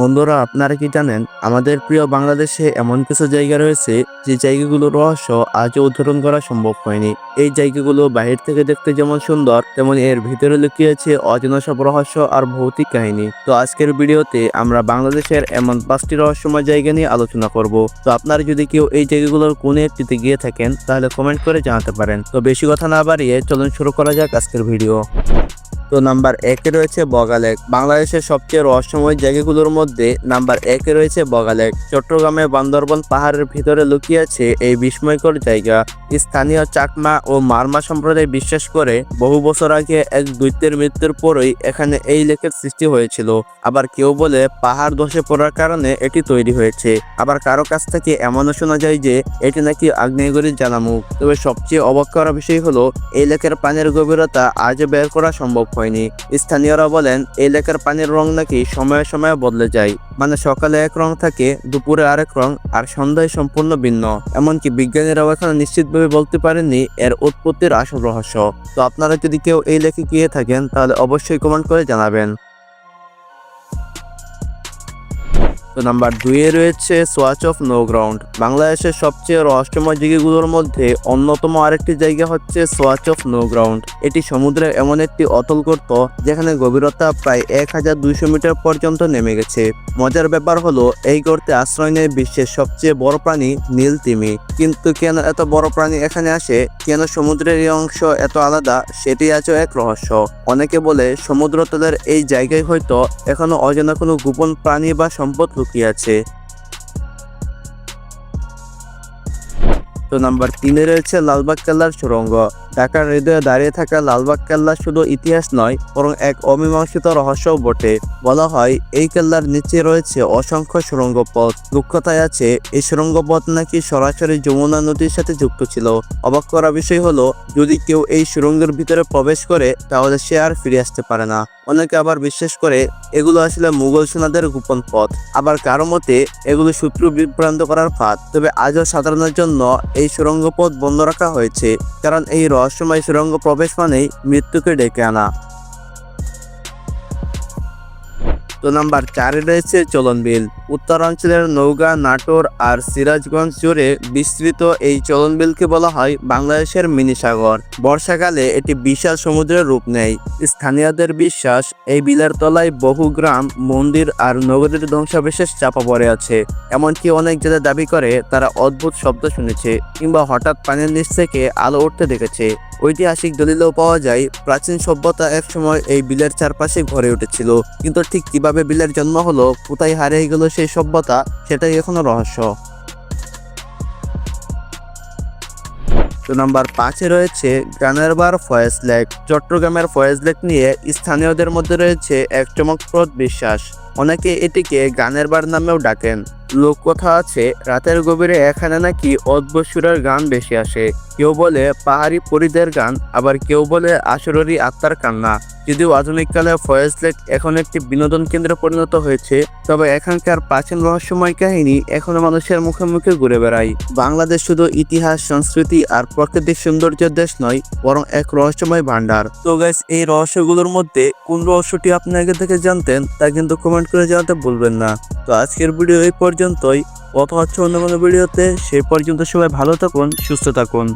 বন্ধুরা, আপনারা কি জানেন, আমাদের প্রিয় বাংলাদেশে এমন কিছু জায়গা রয়েছে যে জায়গাগুলোর রহস্য আজও উদ্ঘাটন করা সম্ভব হয়নি। এই জায়গাগুলো বাহির থেকে দেখতে যেমন সুন্দর, তেমন এর ভিতরে লুকিয়েছে অজানা সব রহস্য আর ভৌতিক কাহিনী। তো আজকের ভিডিওতে আমরা বাংলাদেশের এমন পাঁচটি রহস্যময় জায়গা নিয়ে আলোচনা করব। তো আপনারা যদি কেউ এই জায়গাগুলোর কোনো একটিতে গিয়ে থাকেন, তাহলে কমেন্ট করে জানাতে পারেন। তো বেশি কথা না বাড়িয়ে চলুন শুরু করা যাক আজকের ভিডিও। তো নাম্বার একে রয়েছে বগালেক বাংলাদেশের সবচেয়ে রহস্যময় জায়গাগুলোর মধ্যে নাম্বার একে রয়েছে বগালেক চট্টগ্রামে বান্দরবন পাহাড়ের ভিতরে লুকিয়ে আছে এই বিস্ময়কর জায়গা। স্থানীয় চাকমা ও মারমা সম্প্রদায় বিশ্বাস করে বহু বছর আগে এক দৈত্যের মৃত্যুর পরই এখানে এই লেকের সৃষ্টি হয়েছিল। আবার কেউ বলে পাহাড় ধসে পড়ার কারণে এটি তৈরি হয়েছে। আবার কারও কাছ থেকে এমনও শোনা যায় যে এটি নাকি আগ্নেয়গিরির জানামুখ তবে সবচেয়ে অবাক করা বিষয় হলো, এই লেকের পানির গভীরতা আজও বের করা সম্ভব হয়নি। স্থানীয়রা বলেন, এই লেকের পানির রং নাকি সময়ে সময়ে বদলে যায়। মানে সকালে এক রং থাকে, দুপুরে আরেক রং, আর সন্ধ্যায় সম্পূর্ণ ভিন্ন। এমনকি বিজ্ঞানীরাও এখনও নিশ্চিতভাবে বলতে পারেননি এর উৎপত্তির আসল রহস্য। তো আপনারা যদি কেউ এই লেখে গিয়ে থাকেন, তাহলে অবশ্যই কমেন্ট করে জানাবেন। তো নাম্বার দুইয়ে রয়েছে সোয়াচ অফ নো গ্রাউন্ড বাংলাদেশের সবচেয়ে রহস্যময় জায়গাগুলোর মধ্যে অন্যতম আরেকটি জায়গা হচ্ছে সোয়াচ অফ নো গ্রাউন্ড এটি সমুদ্রের এমন একটি অতল গর্ত যেখানে গভীরতা প্রায় এক হাজার দুইশো মিটার পর্যন্ত নেমে গেছে। মজার ব্যাপার হলো, এই গর্তে আশ্রয় নেয় বিশ্বের সবচেয়ে বড় প্রাণী নীল তিমি। কিন্তু কেন এত বড় প্রাণী এখানে আসে? কেন সমুদ্রের এই অংশ এত আলাদা? সেটি আছে এক রহস্য। অনেকে বলে সমুদ্র তলের এই জায়গায় হয়তো এখনও অজানা কোনো গোপন প্রাণী বা সম্পদ লুকিয়ে আছে? তো নাম্বার তিনে রয়েছে লালবাগ কেল্লার সুরঙ্গ। ঢাকার হৃদয়ে দাঁড়িয়ে থাকা লালবাগ কেল্লা শুধু ইতিহাস নয়, বরং এক অমীমাংসিত রহস্যও বটে। বলা হয়, এই কেল্লার নিচে রয়েছে অসংখ্য সুড়ঙ্গ পথ দুঃখতায় আছে, এই সুড়ঙ্গ পথ নাকি সরাসরি যমুনা নদীর সাথে যুক্ত ছিল। অবাক করা বিষয় হলো, যদি কেউ এই সুড়ঙ্গের ভিতরে প্রবেশ করে, তাহলে সে আর ফিরে আসতে পারে না। অনেকে আবার বিশ্বাস করে এগুলো আসলে মুঘল সেনাদের গোপন পথ। আবার কারও মতে, এগুলো শত্রু বিভ্রান্ত করার ফাঁদ। তবে আজও সাধারণের জন্য এই সুরঙ্গ পথ বন্ধ রাখা হয়েছে, কারণ এই রহস্যময় সুরঙ্গ প্রবেশ মানেই মৃত্যুকে ডেকে আনা। তো নাম্বার চারে রয়েছে চলনবিল। উত্তরাঞ্চলের নৌগা নাটোর আর সিরাজগঞ্জ জুড়ে বিস্তৃত এই চলনবিলকে বলা হয় বাংলাদেশের মিনি সাগর বর্ষাকালে এটি বিশাল সমুদ্রের রূপ নেয়। স্থানীয়দের বিশ্বাস, এই বিলের তলায় বহু গ্রাম, মন্দির আর নগরীর ধ্বংসাবশেষ চাপা পড়ে আছে। এমনকি অনেক জেলে দাবি করে, তারা অদ্ভুত শব্দ শুনেছে কিংবা হঠাৎ পানির নিচ থেকে আলো উঠতে দেখেছে। ঐতিহাসিক দলিলেও পাওয়া যায়, প্রাচীন সভ্যতা একসময় এই বিলের চারপাশে গড়ে উঠেছিল। কিন্তু ঠিক কীভাবে বিলের জন্ম হলো, কোথায় হারিয়ে গেল সেই সভ্যতা, সেটাই এখনও রহস্য। তো নাম্বার পাঁচে রয়েছে গানেরবার ফয়েজ লেক। চট্টগ্রামের ফয়েজ লেক নিয়ে স্থানীয়দের মধ্যে রয়েছে এক চমকপ্রদ বিশ্বাস। অনেকে এটিকে গানের বার নামেও ডাকেন। লোককথা আছে, রাতের গভীরে এখানে নাকি অদ্ভুত সুরের গান বেশি আসে। কেউ বলে পাহাড়ি পরিদের গান, আবার কেউ বলে আসররি আত্মার কান্না। যদিও আধুনিককালে ফয়েজ লেক এখন একটি বিনোদন কেন্দ্রে পরিণত হয়েছে, তবে এখানকার প্রাচীন রহস্যময় কাহিনী এখনও মানুষের মুখে মুখে ঘুরে বেড়ায়। বাংলাদেশ শুধু ইতিহাস, সংস্কৃতি আর প্রাকৃতিক সৌন্দর্যের দেশ নয়, বরং এক রহস্যময় ভান্ডার তো গাইস এই রহস্যগুলোর মধ্যে কোন রহস্যটি আপনি আগে থেকে জানতেন তা কিন্তু কমেন্ট করে জানাতে ভুলবেন না। তো আজকের ভিডিও এই পর্যন্তই। কথা হচ্ছে অন্য কোনো ভিডিওতে। সেই পর্যন্ত সবাই ভালো থাকুন, সুস্থ থাকুন।